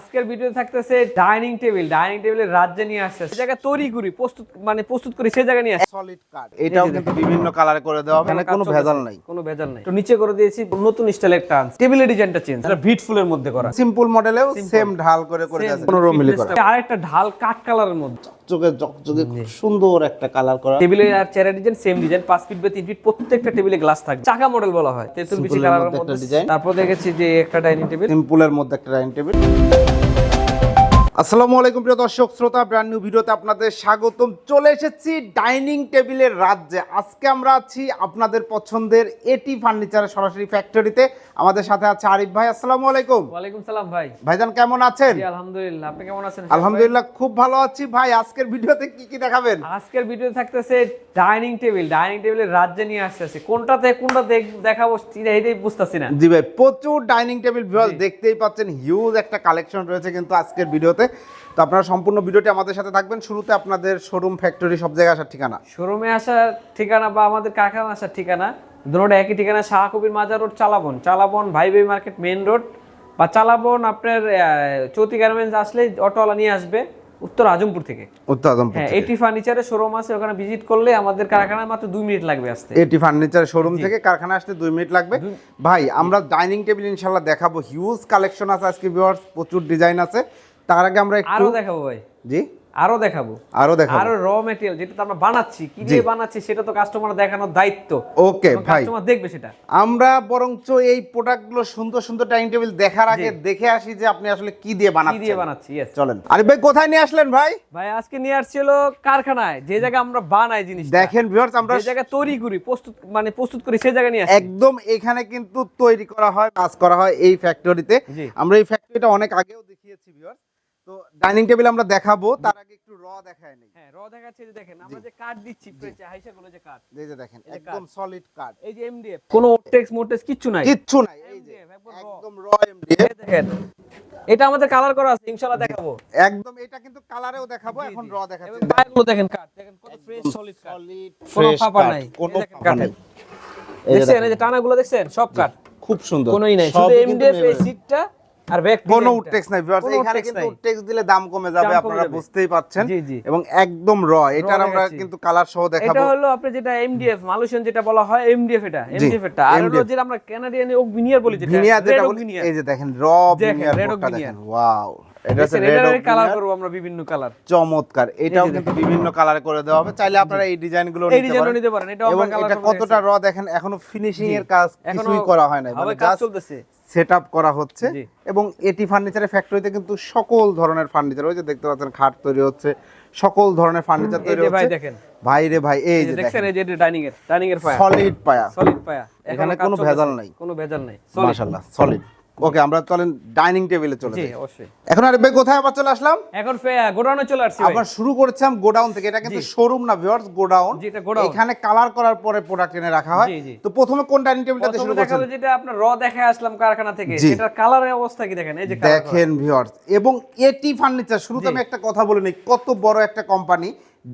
আজকের ভিডিও থাকতেছে dining table dining টেবিলের রাজ্যে নিয়ে আসছে। সে জায়গা তৈরি করি প্রস্তুত মানে প্রস্তুত করি সেই জায়গা নিয়ে আসছে। সলিড কাঠ এটাও কিন্তু বিভিন্ন কালারে করে দেওয়া হবে এখানে কোনো ভেজাল নাই। কোনো ভেজাল নাই। তো নিচে করে দিয়েছি নতুন স্টাইলের টান টেবিলের ডিজাইনটা চেঞ্জ এটা ভিট ফুলের মধ্যে করা। সিম্পল মডেলেও সেম ঢাল করে করে দেওয়া পনেরো মিলি করা। আরেকটা ঢাল কাট কালারের মধ্যে। চোখে চকচকে খুব সুন্দর একটা কালার করা। টেবিলে আর চেয়ারের ডিজাইন সেম ডিজাইন পাঁচ ফিট বাই তিন ফিট প্রত্যেকটা টেবিলে গ্লাস থাকে চাকা মডেল বলা হয় তেতুল বিচি কালারের মধ্যে তারপর দেখেছি যে একটা ডাইনিং টেবিল সিম্পলের মধ্যে একটা ডাইনিং টেবিল আসসালামু আলাইকুম প্রিয় দর্শক শ্রোতা ব্র্যান্ড নিউ ভিডিওতে আপনাদের স্বাগতম। চলে এসেছি ডাইনিং টেবিলের রাজ্যে। আজকে আমরা আছি আপনাদের পছন্দের এটি ফার্নিচারের সরাসরি ফ্যাক্টরিতে আমাদের সাথে আছে আরিফ ভাই আসসালামু আলাইকুম। ওয়ালাইকুম সালাম ভাই। ভাইজান কেমন আছেন? আলহামদুলিল্লাহ। আপনি কেমন আছেন? আলহামদুলিল্লাহ খুব ভালো আছি। ভাই আজকের ভিডিওতে কি কি দেখাবেন? আজকের ভিডিও থাকতেছে ডাইনিং টেবিল। ডাইনিং টেবিলের রাজ্যে নিয়ে আসতেছে। কোনটাতে কোনটা দেখ- দেখাবো এটাই বুঝতেছি না। জি ভাই প্রচুর ডাইনিং টেবিল দেখতেই পাচ্ছেন। হিউজ একটা কালেকশন রয়েছে কিন্তু আজকের ভিডিওতে। তো আপনারা সম্পূর্ণ ভিডিওটি আমাদের সাথে থাকবেন। শুরুতে আপনাদের শোরুম ফ্যাক্টরি সব জায়গায় আসার ঠিকানা। শোরুমে আসার ঠিকানা বা আমাদের কারখানা আসার ঠিকানা দুটোটা একই ঠিকানা শাহকবির মাজার রোড চালাবন। চালাবন ভাই ভাই মার্কেট মেইন রোড বা চালাবন আপনার চৌতি গার্মেন্টস আসলে অটোওয়ালা নিয়ে আসবে উত্তর আজমপুর থেকে। উত্তর আজমপুর হ্যাঁ এটি ফার্নিচারের শোরুম আছে ওখানে ভিজিট করলে আমাদের কারখানায় মাত্র দুই মিনিট লাগবে আসতে। এটি ফার্নিচার শোরুম থেকে কারখানা আসতে দুই মিনিট লাগবে। ভাই আমরা ডাইনিং টেবিল ইনশাল্লাহ দেখাবো। হিউজ কালেকশন আছে আজকে ভিউয়ার্স প্রচুর ডিজাইন আছে। তার আগে আমরা একটু আরও দেখাবো ভাই। জি? আরও দেখাবো। আরও দেখাবো। আরও র মেটেরিয়াল যেটা আমরা বানাচ্ছি কি দিয়ে বানাচ্ছি সেটা তো কাস্টমার দেখানোর দায়িত্ব। ওকে ভাই। কাস্টমার দেখবে সেটা। আমরা বরঞ্চ এই প্রোডাক্টগুলো সুন্দর সুন্দর ডাইনিং টেবিল দেখার আগে দেখে আসি যে আপনি আসলে কি দিয়ে বানাচ্ছেন কি দিয়ে বানাচ্ছি yes চলেন। আরে ভাই কোথায় নিয়ে আসলেন ভাই? ভাই আজকে নিয়ে আসছিল কারখানায় যে জায়গায় আমরা বানাই জিনিস দেখেন ভিউয়ার্স আমরা যে জায়গায় তৈরি করি প্রস্তুত মানে প্রস্তুত করি সেই জায়গা নিয়ে আসি একদম এখানে কিন্তু তৈরি করা হয় কাজ করা হয় এই ফ্যাক্টরিতে। আমরা এই ফ্যাক্টরিটা অনেক আগেও দেখিয়েছি ভিউয়ার্স তো ডাইনিং টেবিল আমরা দেখাবো তার আগে একটু র দেখায় নেই। হ্যাঁ র দেখাচ্ছে যে দেখেন আমরা যে কাঠ দিচ্ছি হাইসা গুলো যে কাঠ এই যে দেখেন একদম সলিড কাঠ এই যে এমডিএফ কোনো ওটেক্স মোটেক্স কিচ্ছু নাই। কিচ্ছু নাই এই যে। একদম র। এমডিএফ দেখেন এটা আমাদের কালার করা আছে ইনশাআল্লাহ দেখাবো। একদম এটা কিন্তু কালারেও দেখাবো এখন র এবং দেখাচ্ছি দেখেন কাঠ দেখেন কত ফ্রেশ সলিড কাঠ সলিড কোনো ফ্রেশ ফাঁপা নাই। কোনো দেখেন ফাঁপা কাঠের। নাই। এই যে দেখছেন এই যে টানাগুলো দেখছেন সব কাঠ খুব সুন্দর। কোনোই নাই শুধু এমডিএফ এই সিটটা আর ব্যাক কোনো উডটেক্স নাই ভিউয়ার্স এখানে কিন্তু। উডটেক্স দিলে দাম কমে যাবে আপনারা বুঝতেই পাচ্ছেন। এবং একদম র এটার আমরা কিন্তু কালার সহ এটা হলো আপনি যেটা এমডিএফ মালুশন যেটা বলা হয় এমডিএফ এটা এমডিএফ এটা আর হলো যেটা আমরা কানাডিয়ান ওক ভিনিয়ার বলি যেটা ভিনিয়ার যেটা। এই যে দেখেন র ভিনিয়ার। দেখেন ওয়াও এটা হচ্ছে রেড কালার ভিনিয়ার আমরা বিভিন্ন কালার চমৎকার। এটাও কিন্তু বিভিন্ন কালারে করে দেওয়া হবে। চাইলে আপনারা এই ডিজাইনগুলো নিতে ডিজাইনও পারেন। নিতে পারেন। এটাও এবং আমরা কালার এটা কতটা র দেখেন এখনও ফিনিশিং এর কাজ এখনও কিছুই করা হয় না মানে কাজ চলতেছে। সেটআপ করা হচ্ছে। এবং এটি ফার্নিচারের ফ্যাক্টরিতে কিন্তু সকল ধরনের ফার্নিচার ওই যে দেখতে পাচ্ছেন খাট তৈরি হচ্ছে সকল ধরনের ফার্নিচার তৈরি হচ্ছে। দেখেন। ভাই রে ভাই এই এই যে যে দেখেন। এই যে ডাইনিং এর ডাইনিং এর পায়া। সলিড পায়া। সলিড পায়া। এখানে কোনো ভেজাল নাই। কোনো ভেজাল নাই। মাশাআল্লাহ সলিড ওকে আমরা চলেন ডাইনিং টেবিলে চলে যাই। এখন আরে ভাই কোথায় আবার চলে আসলাম? এখন গোডাউনে চলে আসছি আবার শুরু করেছিলাম গোডাউন থেকে। এটা কিন্তু শোরুম না ভিউয়ার্স গোডাউন। এখানে কালার করার পরে প্রোডাক্ট এনে রাখা হয়। তো প্রথমে কোন ডাইনিং টেবিলটা দিয়ে প্রথমে শুরু করছেন? যেটা আপনার র দেখে আসলাম কারখানা থেকে। এটার কালারের অবস্থা কি দেখেন? এই যে দেখেন ভিউয়ার্স এবং এটি ফার্নিচার শুরুতে আমি একটা কথা বলে নিই। কত বড় একটা কোম্পানি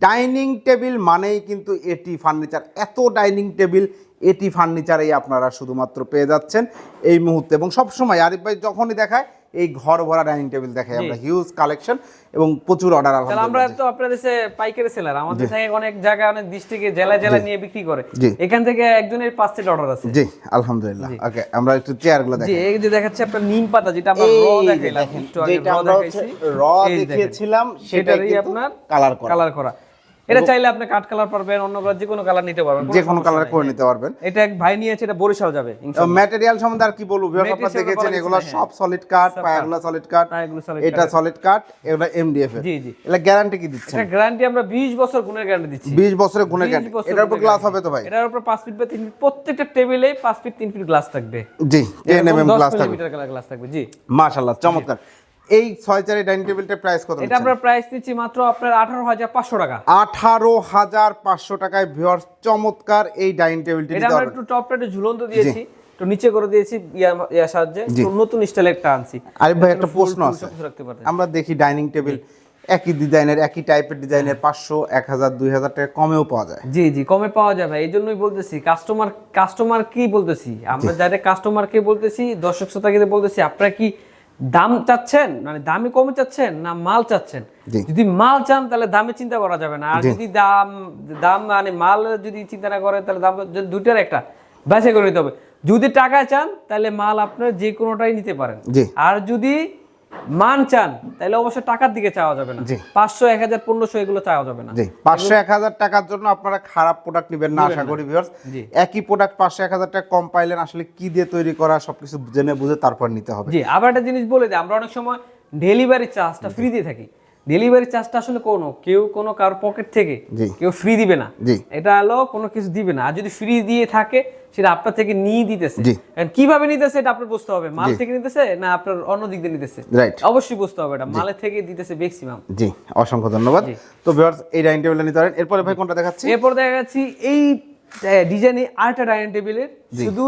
ডাইনিং টেবিল মানেই কিন্তু এটি ফার্নিচার এত ডাইনিং টেবিল এটি ফার্নিচারেই আপনারা শুধুমাত্র পেয়ে যাচ্ছেন এই মুহূর্তে। এবং সবসময় আরিফ ভাই যখনই দেখায় এই ঘর ভরা ডাইনিং টেবিল দেখাই আমরা হিউজ কালেকশন এবং প্রচুর অর্ডার তাহলে আমরা তো আপনাদের সে পাইকারি সেলার আমাদের থেকে অনেক জায়গায় অনেক ডিস্ট্রিক্টে জেলায় জেলায় নিয়ে বিক্রি করে। এখান থেকে একজনের পাঁচ সেট অর্ডার আছে। জি আলহামদুলিল্লাহ। ওকে আমরা একটু চেয়ারগুলো জি দেখাই। এই যে দেখাচ্ছে আপনার নিম পাতা যেটা আমরা র দেখাইলাম একটু আগে র দেখাইছি। র দেখিয়েছিলাম সেটারই আপনার কালার করা। কালার করা। এটা চাইলে আপনি কাঠ কালার পারবেন অন্য কালার যে কোনো কালার নিতে পারবেন যে কোনো কালার করে নিতে পারবেন। এটা এক ভাই নিয়েছে এটা বরিশাল যাবে ম্যাটেরিয়াল সম্বন্ধে আর কি বলব আপনারা দেখেছেন এগুলো সব সলিড কাট পায়াগুলো সলিড কাট এটা সলিড কাট এগুলো এমডিএফ জি, জি। এগুলো গ্যারান্টি কি দিচ্ছেন? এটা গ্যারান্টি আমরা 20 বছর গুণের গ্যারান্টি দিচ্ছি। 20 বছরের গুণের গ্যারান্টি এটার উপর গ্লাস হবে তো ভাই? এটার উপর 5 ফিট বা 3 ফিট প্রত্যেকটা টেবিলে 5 ফিট 3 ফিট গ্লাস থাকবে। জি 10 এমএম গ্লাস থাকবে। গ্লাস থাকবে জি। মাশাআল্লাহ চমৎকার। এই ছয় চারি ডাইনিং টেবিলটার প্রাইস কত এটা আমরা প্রাইস দিচ্ছি মাত্র আপনার 18500 টাকা। আঠারো হাজার পাঁচশো টাকায় ভিউয়ার্স চমৎকার এই ডাইনিং টেবিলটি এটা আমরা একটু টপটা একটু ঝুলন্ত দিয়েছি একটু নিচে করে দিয়েছি ইয়া সাহায্যে। নতুন স্টাইলের একটা আনছি। আরিফ ভাই একটা প্রশ্ন আছে। আমরা দেখি ডাইনিং টেবিল একই ডিজাইনের একই টাইপের ডিজাইনের পাঁচশো এক হাজার দুই হাজার টাকা কমেও পাওয়া যায়। জি জি কমে পাওয়া যাবে। এই জন্যই বলতেছি কাস্টমার কাস্টমার কি বলতেছি? আমরা যারা কাস্টমারকে বলতেছি দর্শক শ্রোতাকে বলতেছি আপনারা কি দাম চাচ্ছেন? মানে দামে কমে চাচ্ছেন না মাল চাচ্ছেন? যদি মাল চান তাহলে দামে চিন্তা করা যাবে না। আর যদি দাম দাম মানে মাল যদি চিন্তা না করেন তাহলে দাম দুইটার একটা ব্যাসে করে নিতে হবে। যদি টাকা চান তাহলে মাল আপনার যে কোনোটাই নিতে পারেন। আর যদি মান চান তাহলে অবশ্যই টাকার দিকে চাওয়া যাবে না। পাঁচশো এক হাজার পনেরোশো এগুলো চাওয়া যাবে না। জি পাঁচশো এক হাজার টাকার জন্য আপনারা খারাপ প্রোডাক্ট নেবেন না আশা করি ভিউয়ার্স একই প্রোডাক্ট পাঁচশো এক হাজার টাকা কম পাইলেন আসলে কি দিয়ে তৈরি করা সবকিছু জেনে বুঝে তারপর নিতে হবে। জি আবার একটা জিনিস বলে দিই আমরা অনেক সময় ডেলিভারি চার্জটা ফ্রি দিয়ে থাকি। ডেলিভারি চার্জটা আসলে কোনো কেউ কোনো কারোর পকেট থেকে কেউ ফ্রি দিবে না। এটা হলো কোনো কিছু দিবে না। আর যদি ফ্রি দিয়ে থাকে সেটা আপনার থেকে নিয়ে দিতেছে। কীভাবে নিতেছে এটা আপনার বুঝতে হবে। মাল থেকে নিতেছে না আপনার অন্য দিক দিয়ে নিতেছে? রাইট অবশ্যই বুঝতে হবে এটা। মালের থেকে দিতেছে ম্যাক্সিমাম জি অসংখ্য ধন্যবাদ। তো ভিউয়ার্স এই ডাইনিং টেবিলটা নিতে পারেন। এরপরে ভাই কোনটা দেখাচ্ছি? এরপর দেখাচ্ছি এই ডিজাইনে আরেকটা ডাইনিং টেবিলের শুধু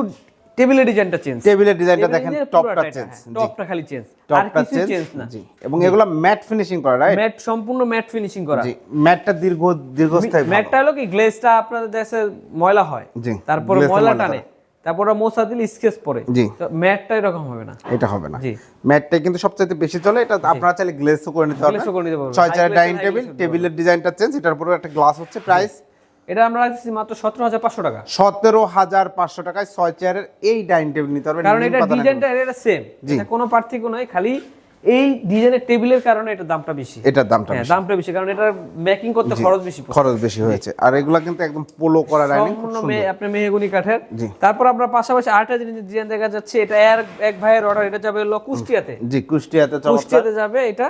টেবিলের ডিজাইনটা চেঞ্জ টেবিলের ডিজাইনটা দেখেন টপটা চেঞ্জ টপটা খালি চেঞ্জ আর টপটা কিছু চেঞ্জ না। জি। এবং এগুলো ম্যাট ফিনিশিং করা রাইট ম্যাট সম্পূর্ণ ম্যাট ফিনিশিং করা। জি ম্যাটটা দীর্ঘ দীর্ঘস্থায়ী ম্যাটটা হলো কি গ্লেজটা আপনাদের দেশে ময়লা হয়। জি, তারপরে ময়লা টানে। তারপরে মোছা দিলে স্কেচ পড়ে জি। তো ম্যাটটা এরকম হবে না। এটা হবে না। জি। ম্যাটটাই কিন্তু সবচেয়ে বেশি চলে এটা আপনারা চাইলে গ্লেজও করে নিতে পারবেন। Glaze ও করে নিতে পারবেন। ছয় চার ডাইনিং টেবিল টেবিলের ডিজাইনটা চেঞ্জ এটার উপরে একটা গ্লাস হচ্ছে প্রাইস এটা আমরা রাখছি মাত্র সতেরো হাজার পাঁচশো টাকা। সতেরো হাজার পাঁচশো টাকায় ছয় চেয়ারের এই ডাইনিং টেবিল নিতে পারবেন কারণ এটা ডিজাইনটা এটা সেম কোনো পার্থক্য নয় খালি এই ডিজাইনের টেবিলের কারণে এটা দামটা বেশি। এটার দামটা হ্যাঁ বেশি। দামটা বেশি কারণ এটার মেকিং করতে খরচ বেশি খরচ বেশি হয়েছে। আর এগুলা কিন্তু একদম পোলো করা ডাইনিং সম্পূর্ণ আপনার মেহগুনি কাঠের। তারপর আমরা পাশাপাশি আরেকটা জিনিস ডিজাইন দেখা যাচ্ছে এটা এক ভাইয়ের অর্ডার এটা যাবে হলো কুষ্টিয়াতে। জি কুষ্টিয়াতে কুষ্টিয়াতে যাবে এটা।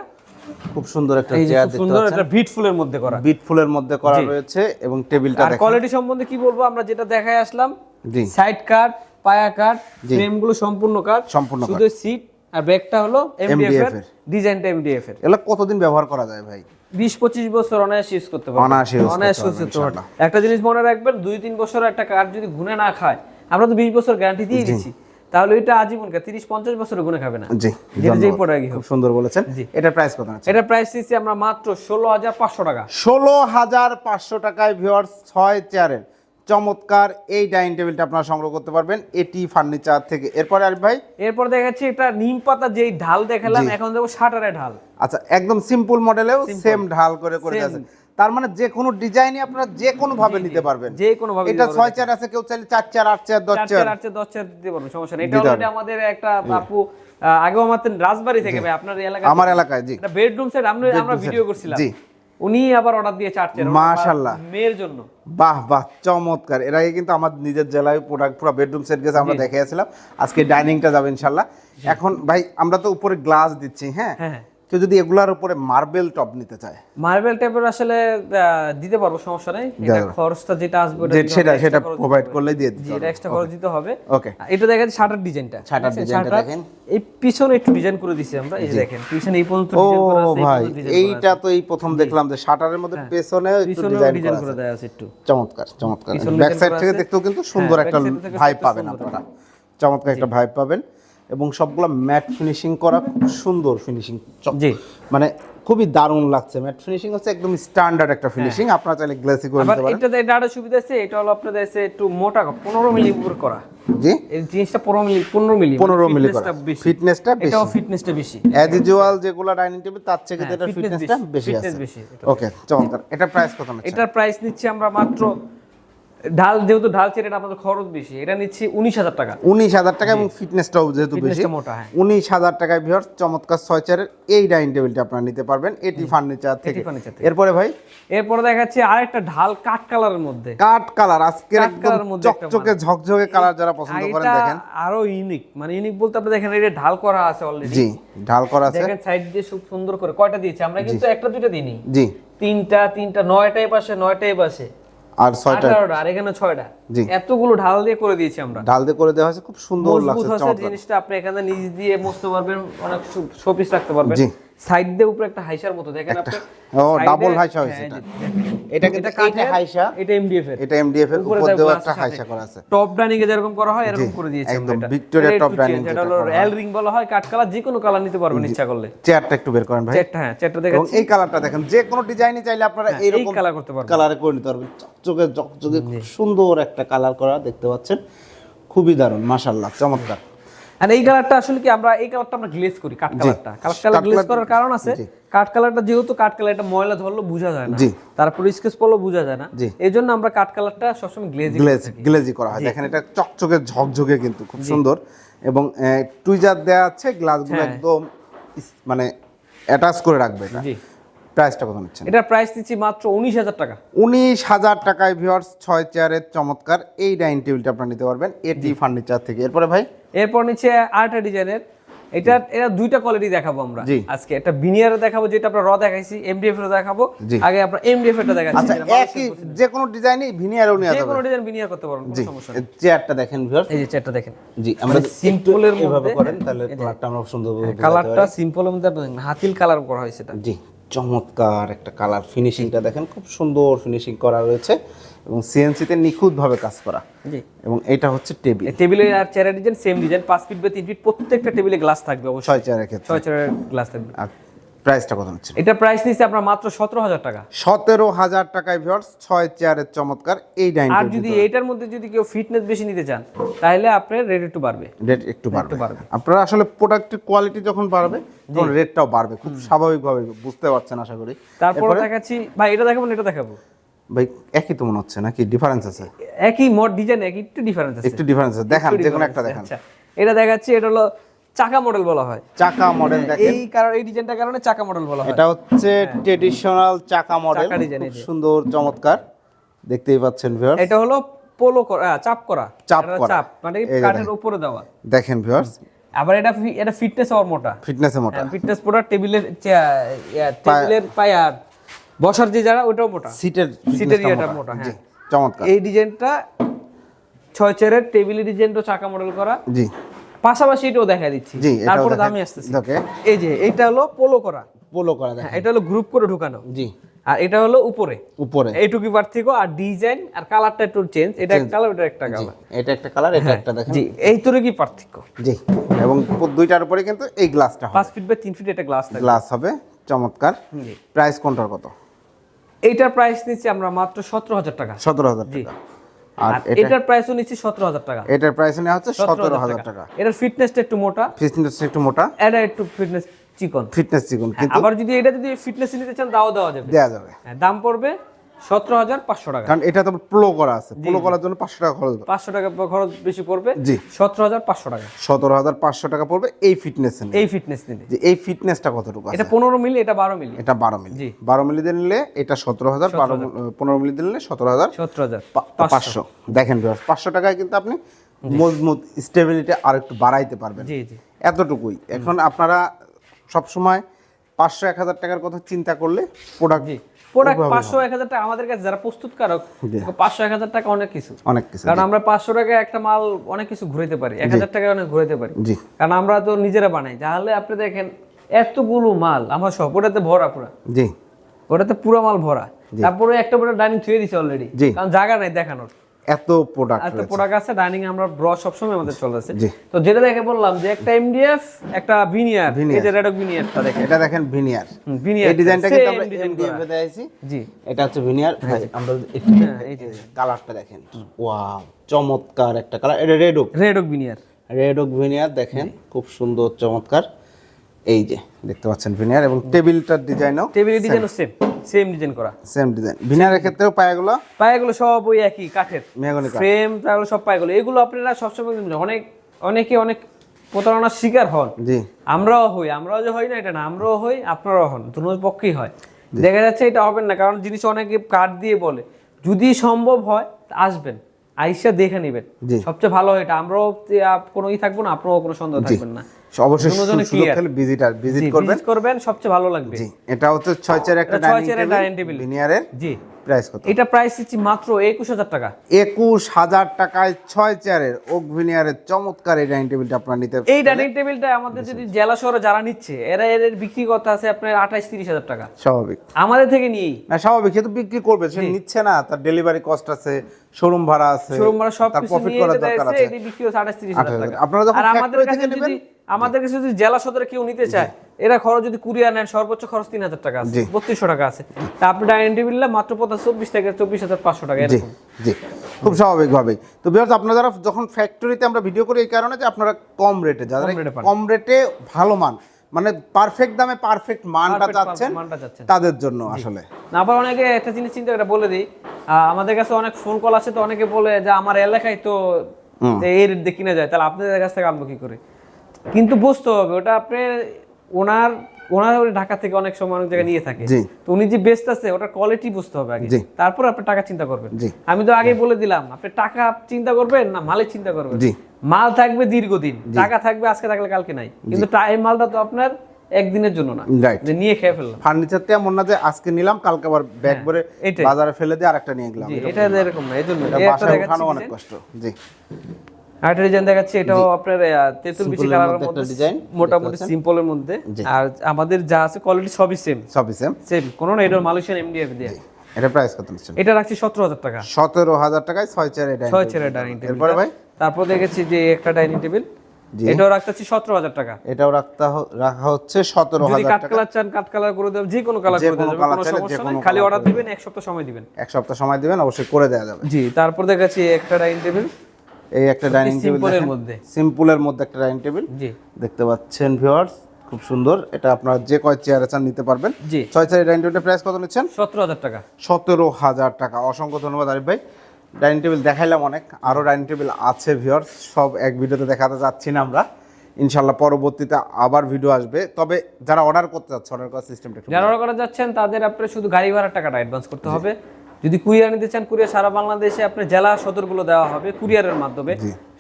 খুব সুন্দর একটা চেয়ার দেখতে সুন্দর একটা বিট ফুলের মধ্যে করা। বিট ফুলের মধ্যে করা রয়েছে এবং টেবিলটা আর কোয়ালিটি সম্বন্ধে কি বলব? আমরা যেটা দেখাই আসলাম সাইড কাট পায়া কাট জি। ফ্রেমগুলো সম্পূর্ণ কাট সম্পূর্ণ শুধু সিট আর ব্যাগটা হলো এমডিএফ এর। ডিজাইনটা এমডিএফ এর। এগুলো কতদিন ব্যবহার করা যায় ভাই? বিশ পঁচিশ বছর অনায়াসে ইউজ করতে পারবেন। অনায়াসে use করতে পারবেন, একটা জিনিস মনে রাখবেন দুই তিন বছর একটা কাঠ যদি গুনে না খায় আমরা তো বিশ বছর গ্যারান্টি দিয়ে দিচ্ছি। তাহলে এটা আজীবন তিরিশ পঞ্চাশ বছর গুনে খাবে না। জি যেটা যেই। প্রোডাক্টই খুব সুন্দর বলেছেন। জি। এটার প্রাইস কত আছে? এটা প্রাইস দিচ্ছি আমরা মাত্র ষোলো হাজার পাঁচশো টাকা। ষোলো হাজার পাঁচশো টাকায় ভিওয়ার্স ছয় চেয়ারের চমৎকার এই ডাইনিং টেবিলটা আপনারা সংগ্রহ করতে পারবেন। এটি ফার্নিচার থেকে। এরপরে আর ভাই? এরপর দেখাচ্ছি এটা নিম পাতা যেই ঢাল দেখালাম এখন দেখব শাটারের ঢাল। আচ্ছা একদম সিম্পল মডেলেও সেম ঢাল করে করে. আছে তার মানে যে কোনো ডিজাইনই আপনারা যে কোনো ভাবে নিতে পারবেন। যে কোনো ভাবে এটা ছয় চেয়ার আছে কেউ চাইলে চার চেয়ার আট চেয়ার দশ চার চেয়ার চার আট চার দশ চার দিতে পারবেন সমস্যা নেই। এটা অলরেডি আমাদের একটা আপু আগেও আমাদের রাজবাড়ি থেকে ভাই আপনার এলাকায় আমার এলাকায় জি। একটা বেডরুম সেট আমরা আমরা ভিডিও করছিলাম। জি। উনি আবার অর্ডার দিয়ে চার চেয়ার মাশাআল্লাহ। মেয়ের জন্য। বাহ বাহ চমৎকার। এর আগে কিন্তু আমার নিজের জেলায় প্রোডাক্ট পুরো বেডরুম সেট গেছে আমরা দেখিয়েছিলাম আজকে ডাইনিংটা যাবে ইনশাল্লাহ। এখন ভাই আমরা তো উপরে গ্লাস দিচ্ছি হ্যাঁ হ্যাঁ। কেউ যদি এগুলার উপরে মার্বেল টপ নিতে চায়। মার্বেল টাইপের আসলে দিতে পারব সমস্যা নেই। এটা খরচটা যেটা আসবে সেটা সেটা প্রোভাইড। করলেই দিয়ে দিতে এটা এক্সট্রা খরচ দিতে হবে। ওকে এটা দেখেন শাটার ডিজাইনটা। শাটার? ডিজাইনটা দেখেন। এই পিছনে একটু ডিজাইন করে দিছি আমরা এই দেখেন পিছনে এই পর্যন্ত ডিজাইন করা আছে এই ভাই এইটা তো এই প্রথম দেখলাম যে শাটারের মধ্যে পেছনে একটু ডিজাইন করা করে আছে একটু। চমৎকার চমৎকার। ব্যাক সাইড থেকে দেখতেও কিন্তু সুন্দর হ্যাঁ, একটা back ভাইব পাবেন আপনারা। চমৎকার একটা ভাইব পাবেন। এবং সবগুলো ম্যাট ফিনিশিং করা খুব সুন্দর ফিনিশিং জি। মানে খুবই দারুণ লাগছে। ম্যাট ফিনিশিং হচ্ছে একদম স্ট্যান্ডার্ড একটা ফিনিশিং আপনারা চাইলে গ্লেসি করে নিতে পারেন। এটাতে এটা আরও সুবিধা আছে এটা হলো আপনাদের আছে একটু মোটা পনেরো মিলি উপর করা। জি? এই জিনিসটা পনেরো মিলি পনেরো মিলি পনেরো মিলি করা। বেশি। ফিটনেসটা বেশি। এটাও ফিটনেসটা বেশি। অ্যাজ ইউজুয়াল যেগুলো ডাইনিং টেবিল তার থেকে হ্যাঁ, fitness ফিটনেসটা বেশি, বেশি আছে। বেশি, এটা। ওকে চমৎকার। এটা প্রাইস কত নিচ্ছে? এটার প্রাইস নিচ্ছি আমরা মাত্র ঢাল যেহেতু ঢাল এটা আমাদের খরচ বেশি। এটা নিচ্ছি উনিশ হাজার টাকা। উনিশ হাজার টাকা এবং ফিটনেসটাও যেহেতু বেশি মোটা হ্যাঁ। উনিশ হাজার টাকায় ভিওর চমৎকার ছয় চেয়ারের এই ডাইনিং টেবিলটা আপনারা নিতে পারবেন এটি ফার্নিচার থেকে। এরপরে ভাই? এরপরে দেখাচ্ছি আরেকটা ঢাল কাঠ কালারের মধ্যে। কাঠ কালার আজকে কালারের মধ্যে চকচকে ঝকঝকে কালার যারা পছন্দ করেন দেখেন। আরও ইউনিক মানে ইউনিক বলতে আপনি দেখেন এটা ঢাল করা আছে অলরেডি জি ঢাল করা আছে। দেখেন সাইড দিয়ে খুব সুন্দর করে কয়টা দিয়েছে? আমরা কিন্তু একটা দুইটা দিইনি। জি। তিনটা তিনটা নয়টাই পাশে নয়টাই পাশে। আর ছয়টা আর এখানে ছয়টা। এতগুলো ঢাল দিয়ে করে দিয়েছি আমরা ঢাল দিয়ে করে দেওয়া হয়েছে খুব সুন্দর লাগছে জিনিসটা আপনি এখানে নিজ দিয়ে মুছতে পারবেন অনেক শোপিস রাখতে পারবেন জি। সাইড দিয়ে উপরে একটা হাইসার মতো দেখেন আপনি ও ডাবল হাইসা হয়েছে হ্যাঁ, এটা। এটা কিন্তু হাইসা এটা এমডিএফ এর। এটা এমডিএফ এর উপরে দেওয়া একটা হাইসা করা আছে। টপ ডাইনিং এ যেরকম করা হয় এরকম করে দিয়েছি একদম dining change, যেটা হলো এল রিং বলা হয় কাঠ কালার যে কোনো কালার নিতে পারবেন ইচ্ছা করলে। চেয়ারটা একটু বের করেন ভাই। চেয়ারটা হ্যাঁ চেয়ারটা এবং দেখাচ্ছি। এই কালারটা দেখেন যে কোনো ডিজাইনই চাইলে আপনারা হ্যাঁ, এই এইরকম কালার করতে পারবেন। কালারে করে নিতে পারবেন। চকচকে সুন্দর একটা কালার করা দেখতে পাচ্ছেন। খুবই দারুণ মাশাল্লাহ চমৎকার। আর এই কালারটা আসলে কি আমরা এই কালারটা আমরা গ্লেজ করি কাঠ কালারটা কাঠ কালার গ্লেজ করার কারণ আছে। কাঠ কালারটা যেহেতু কাঠ কালার এটা ময়লা ধরলো বোঝা যায় না। তারপর স্কেচ পড়ল বোঝা যায় না। এই জন্য আমরা কাঠ কালারটা সবসময় গ্লেজ গ্লেজ গ্লেজি করা হয়। দেখেন এটা চকচকে ঝকঝকে কিন্তু খুব সুন্দর। এবং টুইজার দেওয়া আছে গ্লাসগুলো হ্যাঁ। একদম মানে অ্যাটাচ করে রাখবে এটা। প্রাইসটা কত নিচ্ছেন? এটার প্রাইস দিচ্ছি মাত্র উনিশ হাজার টাকা। উনিশ হাজার টাকায় ভিওর্স ছয় চেয়ারের চমৎকার। এই ডাইনিং টেবিলটা আপনারা নিতে পারবেন। এটি ফার্নিচার থেকে। এরপরে ভাই? এরপর নিচে আরেকটা ডিজাইনের এটা এটা দুইটা কোয়ালিটি দেখাবো আমরা আজকে। একটা বিনিয়ারে দেখাবো যেটা আমরা র দেখাইছি এমডিএফ এর দেখাবো। আগে আমরা এমডিএফ এরটা দেখাচ্ছি আচ্ছা একই। যে কোনো ডিজাইনই ভিনিয়ারও নেওয়া যে যাবে। কোনো ডিজাইন বিনিয়ার করতে পারবেন কোনো সমস্যা নেই। চেয়ারটা দেখেন ভিউয়ার্স এই যে চেয়ারটা দেখেন। জি আমরা মানে simple এর এভাবে মধ্যে- করেন তাহলে কালারটা আমরা সুন্দরভাবে কালারটা পারি। সিম্পলের মধ্যে হাতিল কালার করা হয়েছে এটা। জি। চমৎকার একটা কালার ফিনিশিংটা দেখেন খুব সুন্দর ফিনিশিং করা রয়েছে এবং সিএনসিতে নিখুঁতভাবে কাজ করা। জি। এবং এটা হচ্ছে টেবিল টেবিলে টেবিলের আর চেয়ারের ডিজাইন সেম ডিজাইন পাঁচ ফিট বা তিন ফিট প্রত্যেকটা টেবিলে গ্লাস থাকবে অবশ্যই। ছয় চেয়ারের ক্ষেত্রে। ছয় চেয়ারের গ্লাস থাকবে। প্রাইসটা কত নিচ্ছেন? এটা প্রাইস নিচ্ছে আপনার মাত্র সতেরো হাজার টাকা। সতেরো হাজার টাকায় ভিউয়ার্স ছয় চেয়ারের চমৎকার এই ডাইনিং আর যদি এইটার মধ্যে যদি কেউ ফিটনেস বেশি নিতে চান তাহলে আপনার রেট একটু বাড়বে। রেট একটু বাড়বে। আপনারা আসলে প্রোডাক্টের কোয়ালিটি যখন বাড়বে তখন রেটটাও বাড়বে। খুব স্বাভাবিকভাবে বুঝতে পারছেন আশা করি। তারপর দেখাচ্ছি ভাই এটা দেখাবো না এটা দেখাবো। ভাই একই তো মনে হচ্ছে নাকি ডিফারেন্স আছে? একই মোড ডিজাইন একই একটু ডিফারেন্স আছে। একটু ডিফারেন্স আছে। দেখান যে কোনো একটা দেখান। আচ্ছা এটা দেখাচ্ছি এটা হলো চাকা মডেল বলা হয়। চাকা মডেল দেখেন। এই কারণ এই ডিজাইনটার কারণে চাকা মডেল বলা হয়। এটা হচ্ছে ট্রেডিশনাল চাকা মডেল খুব সুন্দর চমৎকার। দেখতেই পাচ্ছেন ভিউয়ার্স এটা হলো পোলো করা চাপ করা। চাপ এটা করা। চাপ মানে কাঠের উপরে দেওয়া। দেখেন ভিউয়ার্স আবার এটা এটা ফিটনেস আর মোটা। ফিটনেসে মোটা। ফিটনেস মোটা টেবিলের টেবিলের পায়ার বসার যে যারা ওটাও মোটা। সিটের সিটের fitness-টা মোটা। হ্যাঁ। চমৎকার। এই ডিজাইনটা ছয় চেয়ারের টেবিলের ডিজাইনটা চাকা মডেল করা। জি। পাশাপাশি এটাও দেখা দিচ্ছি। তারপরে। দামি আসতেছে। এই যে এটা হলো পোলো করা। পোলো করা হ্যাঁ, এটা হলো গ্রুপ করে ঢুকানো। জি। আর এটা হলো উপরে। উপরে। এইটুকু পার্থক্য আর ডিজাইন আর কালারটা একটু চেঞ্জ এটা একটা কালার ওটা একটা কালার এটা একটা কালার এটা একটা দেখেন। জি এই তোরে কি পার্থক্য জি এবং দুইটার উপরে কিন্তু এই গ্লাসটা হবে। পাঁচ ফিট বা তিন ফিট একটা গ্লাস থাকবে। গ্লাস হবে চমৎকার। জি। প্রাইস কোনটার কত? এইটার প্রাইস নিচ্ছি আমরা মাত্র সতেরো হাজার টাকা। সতেরো হাজার জি। টাকা। আর এটার প্রাইসও নিচ্ছি সতেরো হাজার টাকা। এটার প্রাইস নেওয়া হচ্ছে সতেরো হাজার টাকা। এটার ফিটনেসটা একটু মোটা। ফিটনেস একটু মোটা। এটা একটু ফিটনেস চিকন ফিটনেস চিকন কিন্তু আবার যদি এটা যদি ফিটনেস নিতে চান দাও দেওয়া যাবে। দেওয়া যাবে। হ্যাঁ, দাম পড়বে সতেরো হাজার পাঁচশো টাকা। কারণ এটা তো প্লো করা আছে। প্লো করার জন্য পাঁচশো টাকা খরচ হবে। পাঁচশো টাকা খরচ বেশি পড়বে। জি। সতেরো হাজার পাঁচশো টাকা। সতেরো হাজার পাঁচশো টাকা পড়বে এই ফিটনেস এই ফিটনেস নিতে যে এই ফিটনেসটা কতটুকু এটা পনেরো মিলি এটা বারো মিলি। এটা বারো মিলি। জি। বারো মিলি নিলে এটা সতেরো হাজার বারো পনেরো মিলি নিলে সতেরো হাজার। সতেরো হাজার পাঁচশো। দেখেন পাঁচশো টাকায় কিন্তু আপনি মজবুত স্টেবিলিটি আর একটু বাড়াইতে পারবেন। জি জি। এতটুকুই। এখন আপনারা সব সময় পাঁচশো এক হাজার টাকার কথা চিন্তা করলে প্রোডাক্ট প্রোডাক্ট টাকা আমাদের কাছে যারা প্রস্তুতকারক টাকা অনেক কিছু। অনেক কিছু কারণ আমরা পাঁচশো টাকা একটা মাল অনেক কিছু ঘুরাইতে পারি এক হাজার টাকায় অনেক ঘুরাইতে পারি। কারণ আমরা তো নিজেরা বানাই। তাহলে আপনি দেখেন এতগুলো মাল আমার সব ওটাতে ভরা পুরা। জি। ওটাতে পুরো মাল ভরা। তারপরে একটা ডাইনিং থুয়ে দিছে অলরেডি কারণ জায়গা নাই দেখানোর। এত প্রোডাক্ট এত প্রোডাক্ট আছে ডাইনিং আমরা ব্র সবসময় আমাদের চলতেছে। জি। তো যেটা দেখে বললাম যে একটা এমডিএফ একটা ভিনিয়ার এই যে রেডক ভিনিয়ারটা দেখেন। এটা দেখেন ভিনিয়ার ভিনিয়ার এই ডিজাইনটা কিন্তু আমরা এমডিএফ এ দেখাইছি জি। এটা হচ্ছে ভিনিয়ার ভাই আমরা হ্যাঁ, এই যে কালারটা দেখেন। ওয়াও চমৎকার একটা কালার এটা red oak red oak veneer red oak veneer দেখেন খুব সুন্দর চমৎকার। এই যে দেখতে পাচ্ছেন ভিনিয়ার এবং টেবিলটার ডিজাইনও টেবিলের ডিজাইনও সেম সেম ডিজাইন করা। সেম ডিজাইন ভিনিয়ারের ক্ষেত্রেও পায়াগুলো? পায়াগুলো সব ওই একই কাঠের। মেহগনি কাঠ। ফ্রেম তাগুলো সব পায়াগুলো। এগুলো আপনারা সবসময় অনেক অনেকে অনেক প্রতারণার শিকার হন। জি। আমরাও হই আমরাও যে হই না এটা না। আমরাও হই আপনারাও হন দুটো পক্ষেই হয়। দেখা যাচ্ছে এটা হবে না কারণ জিনিস অনেকে কার্ড দিয়ে বলে। যদি সম্ভব হয় আসবেন। আইসা দেখে নেবেন। সবচেয়ে ভালো এটা। আমরাও কোনো ই থাকব না আপনারাও কোনো সন্দেহ থাকবেন না। অবশ্যই ভিজিট জি, করবেন। করবেন সবচেয়ে ভালো লাগবে। জি এটা হচ্ছে ছয় চার একটা ছয় ডাইনিং টেবিল লিনিয়ারের জি। প্রাইস কত? এটা প্রাইস দিচ্ছি মাত্র একুশ হাজার টাকা। একুশ হাজার টাকায় ছয় চেয়ারের চমৎকার এই ডাইনিং টেবিলটা আপনারা নিতে এই ডাইনিং টেবিলটা আমাদের যদি জেলা শহরে যারা নিচ্ছে এরা এর বিক্রি করতে আছে আপনার আঠাইশ তিরিশ হাজার টাকা। স্বাভাবিক। আমাদের থেকে নিয়েই। না স্বাভাবিক সে তো বিক্রি করবে সে নিচ্ছে না তার ডেলিভারি কস্ট আছে শোরুম ভাড়া আছে শোরুম ভাড়া সব প্রফিট করার দরকার আছে। বিক্রি হচ্ছে আঠাশ তিরিশ হাজার টাকা আপনারা যখন থেকে নেবেন, আমাদের কাছে যদি জেলা সদরে কেউ নিতে চায় এটা খরচ যদি কুরিয়ার নেন সর্বোচ্চ খরচ তিন হাজার টাকা আছে বত্রিশশো টাকা আছে। তা আপনি ডাইনিং টেবিল নিলে মাত্র পঞ্চাশ চব্বিশ থেকে চব্বিশ হাজার পাঁচশো টাকা জি জি। খুব স্বাভাবিকভাবেই। তো বিহার আপনারা যারা যখন ফ্যাক্টরিতে আমরা ভিডিও করি এই কারণে যে আপনারা কম রেটে যারা কম রেটে ভালো মান মানে পারফেক্ট দামে পারফেক্ট মানটা চাচ্ছেন তাদের জন্য আসলে। না আবার অনেকে একটা জিনিস চিন্তা করে বলে দিই আমাদের কাছে অনেক ফোন কল আছে তো অনেকে বলে যে আমার এলাকায় তো এই রেট দিয়ে কিনা যায় তাহলে আপনাদের কাছ থেকে আনব কি করে? কিন্তু বুঝতে হবে ওটা আপনি ওনার ওনার ঢাকা থেকে অনেক সময় অনেক জায়গায় নিয়ে থাকে। তো উনি যে বেস্ট আছে ওটার কোয়ালিটি বুঝতে হবে আগে। তারপর আপনি টাকা চিন্তা করবেন। আমি তো আগে বলে দিলাম আপনি টাকা চিন্তা করবেন না মালের চিন্তা করবেন। মাল থাকবে দীর্ঘদিন টাকা থাকবে আজকে থাকলে কালকে নাই। কিন্তু এই মালটা তো আপনার একদিনের জন্য না। যে নিয়ে খেয়ে ফেললাম। ফার্নিচারটা এমন না যে আজকে নিলাম কালকে আবার ব্যাগ ভরে। বাজারে ফেলে দিয়ে আরেকটা নিয়ে গেলাম। এটা এরকম না এই জন্য এটা বাসায় উঠানো অনেক কষ্ট। জি। আরেকটা ডিজাইন দেখাচ্ছি এটাও আপনার তেঁতুল বিচি কালারের মধ্যে design, মোটামুটি সিম্পলের মধ্যে। আর আমাদের যা আছে কোয়ালিটি সবই সেম সবই সেম সেম কোনো না এটা মালয়েশিয়ান এমডিএফ দিয়ে। এটা প্রাইস কত নিচ্ছেন? এটা রাখছি সতেরো হাজার টাকা। সতেরো হাজার টাকায় ছেড়ে ডাইনিং টেবিল এরপরে ভাই? তারপর দেখেছি যে একটা ডাইনিং টেবিল এটাও রাখতেছি সতেরো হাজার টাকা। এটাও রাখতে রাখা হচ্ছে সতেরো যদি হাজার কাঠ কালার চান কাঠ কালার করে দেবেন যে কোনো কালার করে কোনো সমস্যা নেই খালি অর্ডার দিবেন। এক সপ্তাহ সময় দিবেন। এক সপ্তাহ সময় দিবেন অবশ্যই করে দেওয়া যাবে। জি তারপর দেখাচ্ছি একটা ডাইনিং টেবিল এই একটা ডাইনিং টেবিলের মধ্যে। সিম্পলের মধ্যে একটা ডাইনিং টেবিল। জি। দেখতে পাচ্ছেন ভিউয়ার্স খুব সুন্দর। এটা আপনার যে কয় চেয়ারে চান নিতে পারবেন। জি। ছয় চেয়ার ডাইনিং টেবিলটা প্রাইস কত নিচ্ছেন? সতেরো হাজার টাকা। সতেরো হাজার টাকা। অসংখ্য ধন্যবাদ আরিফ ভাই। ডাইনিং টেবিল দেখাইলাম অনেক। আরও ডাইনিং টেবিল আছে ভিউয়ার্স। সব এক ভিডিওতে দেখাতে যাচ্ছি না আমরা। ইনশাল্লাহ পরবর্তীতে আবার ভিডিও আসবে। তবে যারা অর্ডার করতে যাচ্ছে অর্ডার করার সিস্টেমটা যারা অর্ডার করা যাচ্ছেন তাদের আপনার শুধু গাড়ি ভাড়ার টাকাটা অ্যাডভান্স করতে হবে। যদি কুরিয়ার নিতে চান কুরিয়ার সারা বাংলাদেশে আপনার জেলা সদরগুলো দেওয়া হবে কুরিয়ারের মাধ্যমে।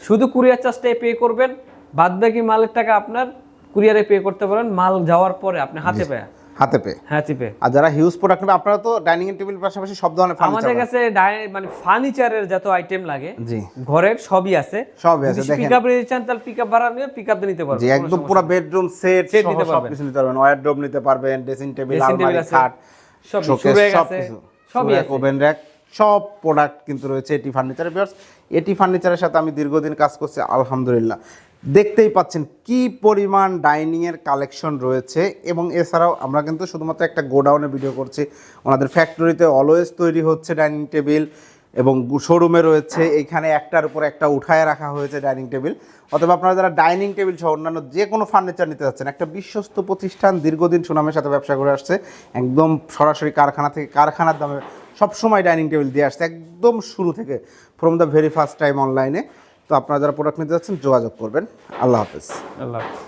শুধু কুরিয়ার চার্জটাই পে করবেন বাদ বাকি মালের টাকা আপনার কুরিয়ারে পে করতে পারেন মাল যাওয়ার পরে আপনি হাতে পেয়ে। হাতে পেয়ে। হ্যাঁ চিপে আর যারা হিউজ প্রোডাক্ট নেবে আপনারা তো ডাইনিং টেবিল পাশাপাশি সব ধরনের আমাদের ফার্নিচার কাছে মানে ফার্নিচারের যত আইটেম লাগে জি। ঘরের সবই আছে। সবই আছে দেখেন। পিক আপ নিতে চান তাহলে পিক আপ ভাড়া নিয়ে পিক আপ নিতে পারবেন জি একদম পুরো বেডরুম সেট Set সহ নিতে পারবেন। নিতে পারবেন। ড্রেসিং টেবিল আলমারি খাট সব সব কিছু। সবই আছে। ওভেন র্যাক সব প্রোডাক্ট কিন্তু রয়েছে এটি ফার্নিচার বিয়ার্স এটি ফার্নিচারের সাথে আমি দীর্ঘদিন কাজ করছি আলহামদুলিল্লাহ। দেখতেই পাচ্ছেন কি পরিমাণ ডাইনিং এর কালেকশন রয়েছে এবং এছাড়াও আমরা কিন্তু শুধুমাত্র একটা গোডাউনে ভিডিও করছি। ওনাদের ফ্যাক্টরিতে অলওয়েজ তৈরি হচ্ছে ডাইনিং টেবিল এবং শোরুমে রয়েছে, এখানে একটার উপর একটা উঠায় রাখা হয়েছে ডাইনিং টেবিল অথবা আপনারা যারা ডাইনিং টেবিল সহ অন্যান্য যে কোনো ফার্নিচার নিতে যাচ্ছেন, একটা বিশ্বস্ত প্রতিষ্ঠান দীর্ঘদিন সুনামের সাথে ব্যবসা করে আসছে, একদম সরাসরি কারখানা থেকে কারখানার দামে সবসময় ডাইনিং টেবিল দিয়ে আসছে, একদম শুরু থেকে from the very first time অনলাইনে তো আপনারা যারা প্রোডাক্ট নিতে যাচ্ছেন, যোগাযোগ করবেন। আল্লাহ হাফেজ। আল্লাহ হাফেজ।